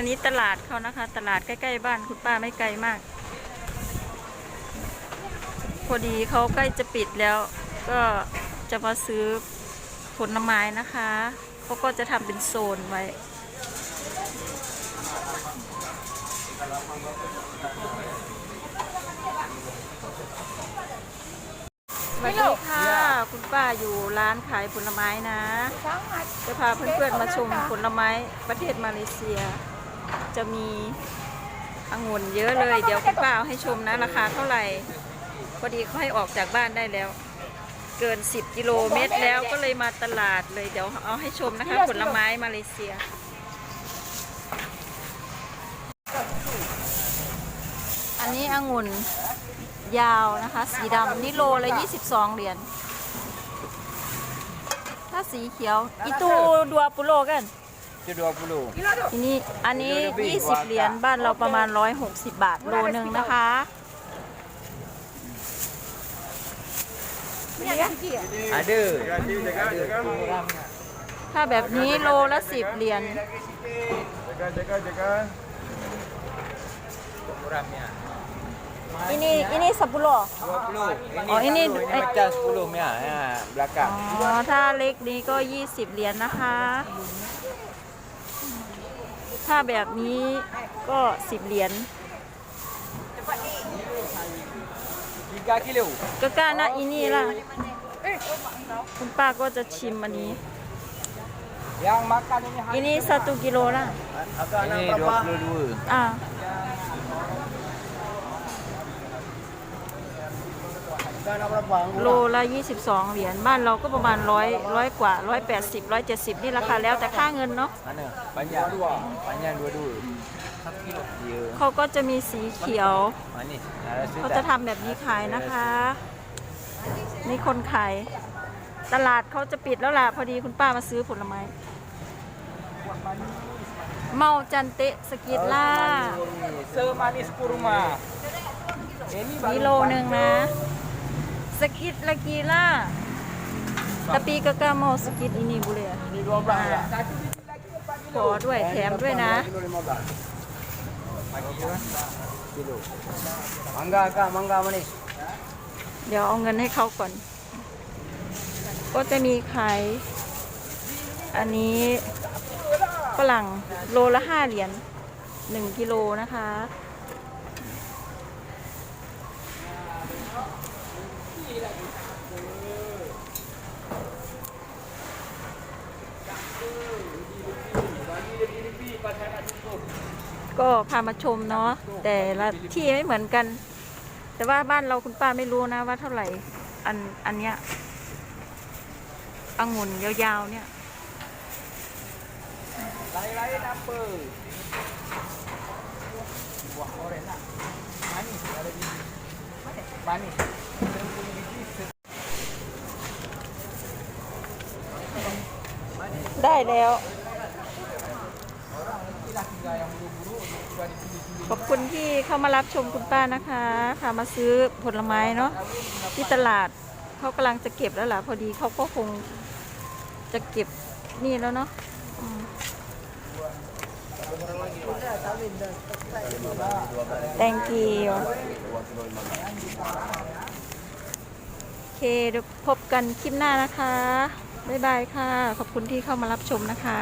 อันนี้ตลาดเขานะคะ ตลาดใกล้ๆบ้านคุณป้าไม่ไกลมาก พอดีเขาใกล้จะปิดแล้ว ก็จะมาซื้อผลไม้นะคะเขาก็จะทำเป็นโซนไว้สวัสดีค่ะ คุณป้าอยู่ร้านขายผลไม้นะ จะพาเพื่อนๆมาชมผลไม้ประเทศมาเลเซีย จะมีองุ่นเยอะเลย เดี๋ยวคุณป้าเอาให้ชมนะ ราคาเท่าไหร่พอดีเขาให้ออกจากบ้านได้แล้ว เกิน 10 กิโลเมตรแล้วก็เลยมาตลาดเลยเดี๋ยวเอาให้ชมนะคะ ผลไม้มาเลเซีย อันนี้องุ่นยาวนะคะ สีดำนี่โลละ22 เหรียญถ้าสีเขียว อีตูดัวปุโรกัน Itu 20. ทีนี้อันนี้ 20 เหรียญบ้านเราประมาณ 160 บาทโลหนึ่งนะคะ Ada. ถ้าแบบนี้โลละ 10 เหรียญ Jaga, jaga, jaga. Murahnya. อันนี้อันนี้สับปุโร 20. Ini, Oh, ini- ini macam 10 ya. Ya, belakang. อ๋อถ้าเล็กนี้ก็ 20 เหรียญนะคะ ถ้าแบบนี้ก็10เหรียญ3 kilo. ก็กล้านะอีนี่ล่ะ คุณป้าก็จะชิมอันนี้ Yang makan ini อัน นี้สตูกิโลละ Ini 22. อ่าโลละ 22 เหรียญบ้านเราก็ประมาณร้อยร้อยกว่า 180 170 นี่ราคาแล้วแต่ค่าเงินเนาะ Mana? Banyak. Banyak dua-dua. 1 kilo. Ya. เขาก็จะมีสีเขียว Manis. Nak rasa เขา tak? จะทำแบบนี้ขายนะคะ นี่คนขายตลาดเขาจะปิดแล้วล่ะ พอดีคุณป้ามาซื้อผลไม้ เมาจันเตะสกิดล่า Semanis kurma. Ini กิโลหนึ่งนะ สกิดละกีล่าตะปีกะกะเมาสกิดอินี่บุเรีย Ini 12 ya. ขอด้วยแถมด้วยนะ Kilo. Mangga kak, mangga manis. เดี๋ยวเอาเงินให้เขาก่อน ก็จะมีขาย อันนี้ฝรั่งโลละห้าเหรียญหนึ่งกิโลนะคะ ก็พามาชมเนาะแต่ละที่ไม่เหมือนกัน แต่ว่าบ้านเราคุณป้าไม่รู้นะว่าเท่าไหร่ อันอันเนี้ยองุ่นยาวๆเนี่ย Lain-lain apa? Buah oren lah. Manis. Ada biji. Manis. Manis. ได้แล้ว ขอบคุณที่เข้ามารับชมคุณป้านะคะ ค่ะมาซื้อผลไม้เนาะที่ตลาดเขากำลังจะเก็บแล้วล่ะพอดีเขาก็คงจะเก็บนี่แล้วเนาะอืม thank you โอเคเดี๋ยวพบกันคลิปหน้านะคะ บ๊ายบายค่ะ ขอบคุณที่เข้ามารับชมนะคะ